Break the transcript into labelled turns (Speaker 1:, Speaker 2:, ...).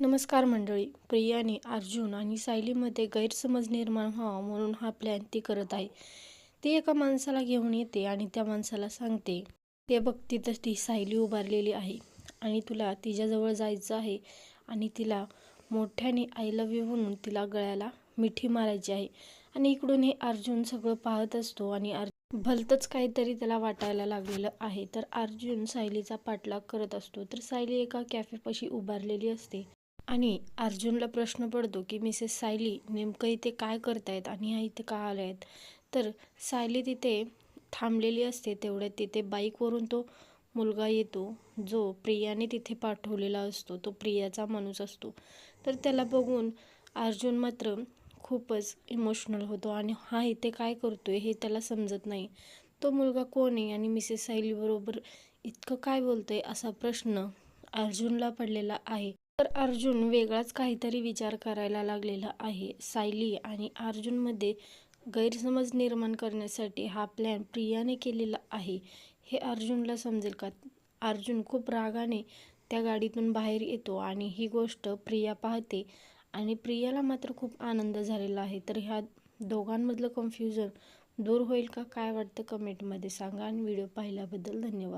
Speaker 1: नमस्कार मंडळी प्रियाने अर्जुन आणि सायलीमध्ये गैरसमज निर्माण व्हावा म्हणून हा प्लॅन ती करत आहे. ती एका माणसाला घेऊन येते आणि त्या माणसाला सांगते ते बघ तिथं ती सायली उभारलेली आहे आणि तुला तिच्याजवळ जायचं आहे आणि तिला मोठ्याने आय लव यू म्हणून तिला गळ्याला मिठी मारायची आहे. आणि इकडून हे अर्जुन सगळं पाहत असतो आणि अर्जुन भलतंच काहीतरी त्याला वाटायला लागलेलं आहे. तर अर्जुन सायलीचा पाठलाग करत असतो. तर सायली एका कॅफेपाशी उभारलेली असते. आणि अर्जुनला प्रश्न पडतो की मिसेस सायली नेमकं इथे काय करतायत आणि ह्या इथे का आल्या आहेत तर सायली तिथे थांबलेली असते. तेवढ्यात तिथे बाईकवरून तो मुलगा येतो जो प्रियाने तिथे पाठवलेला असतो. तो प्रियाचा माणूस असतो. तर त्याला बघून अर्जुन मात्र खूपच इमोशनल होतो आणि हा इथे काय करतोय हे त्याला समजत नाही. तो मुलगा कोण आहे आणि मिसेस सायलीबरोबर इतकं काय बोलतोय असा प्रश्न अर्जुनला पडलेला आहे. तर अर्जुन वेगळाच काहीतरी विचार करायला लागलेला आहे. सायली आणि अर्जुनमध्ये गैरसमज निर्माण करण्यासाठी हा प्लॅन प्रियाने केलेला आहे. हे अर्जुनला समजेल का? अर्जुन खूप रागाने त्या गाडीतून बाहेर येतो आणि ही गोष्ट प्रिया पाहते आणि प्रियाला मात्र खूप आनंद झालेला आहे. तर ह्या दोघांमधलं कन्फ्युजन दूर होईल का? काय वाटतं कमेंटमध्ये सांगा आणि व्हिडिओ पाहिल्याबद्दल धन्यवाद.